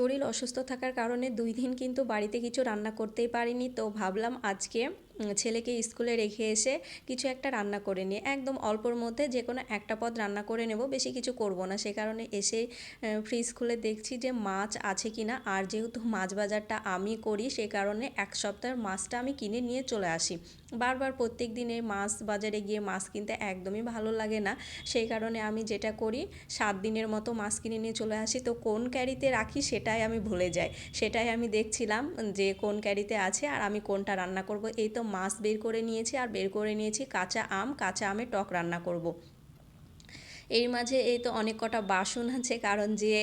শরীর অসুস্থ থাকার কারণে দুই দিন কিন্তু বাড়িতে কিছু রান্না করতেই পারিনি, তো ভাবলাম আজকে ছেলেকে স্কুলে রেখে এসে কিছু একটা রান্না করে নিয়ে, একদম অল্পর মধ্যে যে কোনো একটা পদ রান্না করে নেব, বেশি কিছু করব না। সে কারণে এসে ফ্রিজ খুলে দেখছি যে মাছ আছে কি না, আর যেহেতু মাছ বাজারটা আমি করি, সে কারণে এক সপ্তাহের মাছটা আমি কিনে নিয়ে চলে আসি। বারবার প্রত্যেক দিনে মাছ বাজারে গিয়ে মাছ কিনতে একদমই ভালো লাগে না। সেই কারণে আমি যেটা করি, সাত দিনের মতো মাছ কিনে নিয়ে চলে আসি। তো কোন ক্যারিতে রাখি সেটাই আমি ভুলে যাই। সেটাই আমি দেখছিলাম যে কোন ক্যারিতে আছে আর আমি কোনটা রান্না করব, এই তো মাছ বের করে নিয়েছি আর বের করে নিয়েছি কাঁচা আম, কাঁচা আমের টক রান্না করব। এর মাঝে এই তো অনেক কটা বাসন আছে, কারণ যে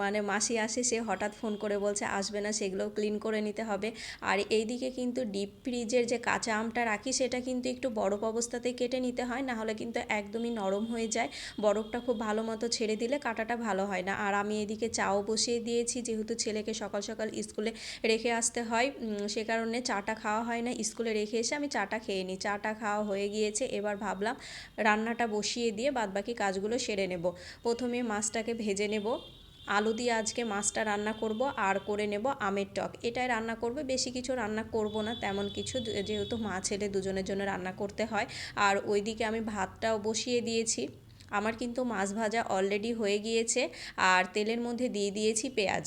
মানে মাসি আসে সে হঠাৎ ফোন করে বলছে আসবে না, সেগুলো ক্লিন করে নিতে হবে। আর এইদিকে কিন্তু ডিপ ফ্রিজের যে কাঁচা আমটা রাখি, সেটা কিন্তু একটু বরফ অবস্থাতেই কেটে নিতে হয় না হলে কিন্তু একদমই নরম হয়ে যায়। বরফটা খুব ভালো মতো ছেড়ে দিলে কাটাটা ভালো হয় না। আর আমি এদিকে চাও বসিয়ে দিয়েছি, যেহেতু ছেলেকে সকাল সকাল স্কুলে রেখে আসতে হয় সে কারণে চাটা খাওয়া হয় না। স্কুলে রেখে এসে আমি চাটা খেয়ে নিই। চাটা খাওয়া হয়ে গিয়েছে, এবার ভাবলাম রান্নাটা বসিয়ে দিয়ে বাদবাকি কাজগুলো সেরে নেব। প্রথমে মাছটাকে ভেজে নেব। আলু দিয়ে আজকে মাছটা রান্না করব, আর করে নেব আমের টক। এটাই রান্না করব, বেশি কিছু রান্না করব না, তেমন কিছু যেহেতু মা ছেলে দুজনের জন্য রান্না করতে হয়। আর ওইদিকে আমি ভাতটাও বসিয়ে দিয়েছি। আমার কিন্তু মাছ ভাজা অলরেডি হয়ে গিয়েছে। আর তেলের মধ্যে দিয়ে দিয়েছি পেঁয়াজ।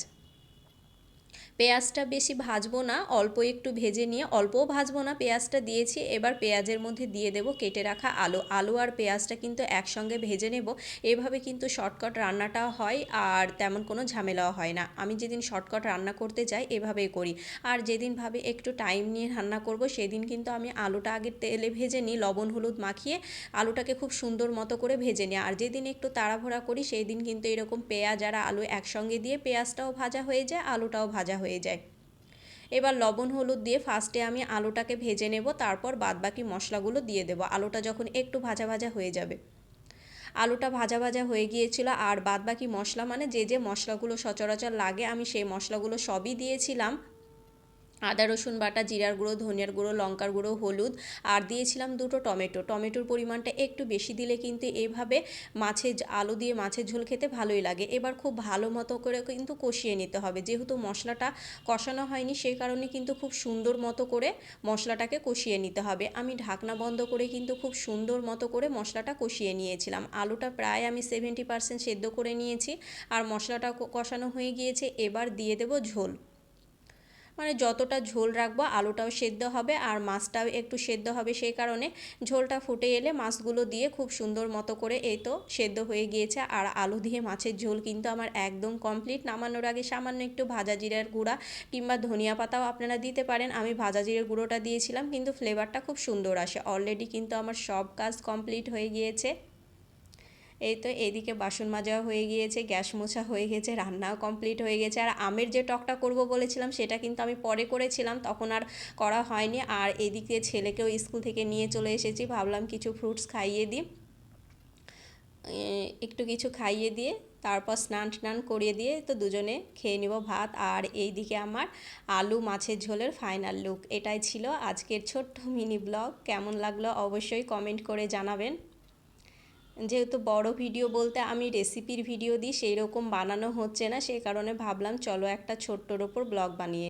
পেঁয়াজটা বেশি ভাজবো না, অল্প একটু ভেজে নিয়ে অল্পও ভাজবো না, পেঁয়াজটা দিয়েছি, এবার পেঁয়াজের মধ্যে দিয়ে দেবো কেটে রাখা আলু। আলু আর পেঁয়াজটা কিন্তু একসঙ্গে ভেজে নেব, এভাবে কিন্তু শর্টকাট রান্নাটা হয় আর তেমন কোনো ঝামেলাও হয় না। আমি যেদিন শর্টকাট রান্না করতে যাই এভাবেই করি। আর যেদিন ভাবে একটু টাইম নিয়ে রান্না করব, সেদিন কিন্তু আমি আলুটা আগে তেলে ভেজে নিই, লবণ, হলুদ মাখিয়ে আলুটাকে খুব সুন্দর মতো করে ভেজে নিই। আর যেদিন একটু তাড়াহুড়া করি, সেই দিন কিন্তু এরকম পেঁয়াজ আর আলু একসঙ্গে দিয়ে পেঁয়াজটাও ভাজা হয়ে যায়, আলুটাও ভাজা হয়ে যায়। এবার লবণ, হলুদ দিয়ে ফার্স্টে আমি আলুটাকে ভেজে নেব, তারপর বাদবাকি মশলাগুলো দিয়ে দেবো। আলুটা যখন একটু ভাজা ভাজা হয়ে যাবে। আলুটা ভাজা ভাজা হয়ে গিয়েছিল, আর বাদবাকি মশলা মানে যে যে মশলাগুলো সচরাচর লাগে, আমি সেই মশলাগুলো সবই দিয়েছিলাম। আদা, রসুন বাটা, জিরার গুঁড়ো, ধনিয়ার গুঁড়ো, লঙ্কার গুঁড়ো, হলুদ। আর দিয়েছিলাম দুটো টমেটো। টমেটোর পরিমাণটা একটু বেশি দিলে কিন্তু এভাবে মাছের আলু দিয়ে মাছের ঝোল খেতে ভালোই লাগে। এবার খুব ভালো মতো করে কিন্তু কষিয়ে নিতে হবে। যেহেতু মশলাটা কষানো হয়নি, সেই কারণে কিন্তু খুব সুন্দর মতো করে মশলাটাকে কষিয়ে নিতে হবে। আমি ঢাকনা বন্ধ করে কিন্তু খুব সুন্দর মতো করে মশলাটা কষিয়ে নিয়েছিলাম। আলুটা প্রায় আমি সেভেন্টি পার্সেন্ট সেদ্ধ করে নিয়েছি। আর মশলাটা কষানো হয়ে গিয়েছে। এবার দিয়ে দেবো ঝোল। মানে যতটা ঝোল রাখব আলুটাও সেদ্ধ হবে আর মাছটাও একটু সেদ্ধ হবে সেই কারণে ঝোলটা ফুটে এলে মাছগুলো দিয়ে খুব সুন্দর মতো করে এই তো সেদ্ধ হয়ে গিয়েছে আর আলু দিয়ে মাছের ঝোল কিন্তু আমার একদম কমপ্লিট নামানোর আগে সামান্য একটু ভাজা জিরার গুঁড়া কিংবা ধনিয়া পাতাও আপনারা দিতে পারেন। আমি ভাজা জিরের গুঁড়োটা দিয়েছিলাম কিন্তু ফ্লেভারটা খুব সুন্দর আসে। অলরেডি কিন্তু আমার সব কাজ কমপ্লিট হয়ে গিয়েছে। এই তো এইদিকে বাসন মাজাও হয়ে গিয়েছে, গ্যাস মোছা হয়ে গেছে, রান্নাও কমপ্লিট হয়ে গেছে। আর আমের যে টকটা করব বলেছিলাম, সেটা কিন্তু আমি পরে করেছিলাম, তখন আর করা হয়নি। আর এদিকে ছেলেকেও স্কুল থেকে নিয়ে চলে এসেছি, ভাবলাম কিছু ফ্রুটস খাইয়ে দিই। একটু কিছু খাইয়ে দিয়ে, তারপর স্নান টান করিয়ে দিয়ে তো দুজনে খেয়ে নিব ভাত। আর এইদিকে আমার আলু মাছের ঝোলের ফাইনাল লুক এটাই ছিল আজকের ছোট্ট মিনি ব্লগ কেমন লাগল অবশ্যই কমেন্ট করে জানাবেন। যেহেতু বড় ভিডিও বলতে আমি রেসিপির ভিডিও দিই সেই রকম বানানো হচ্ছে না, সেই কারণে ভাবলাম চলো একটা ছোট্টর ওপর ব্লগ বানিয়ে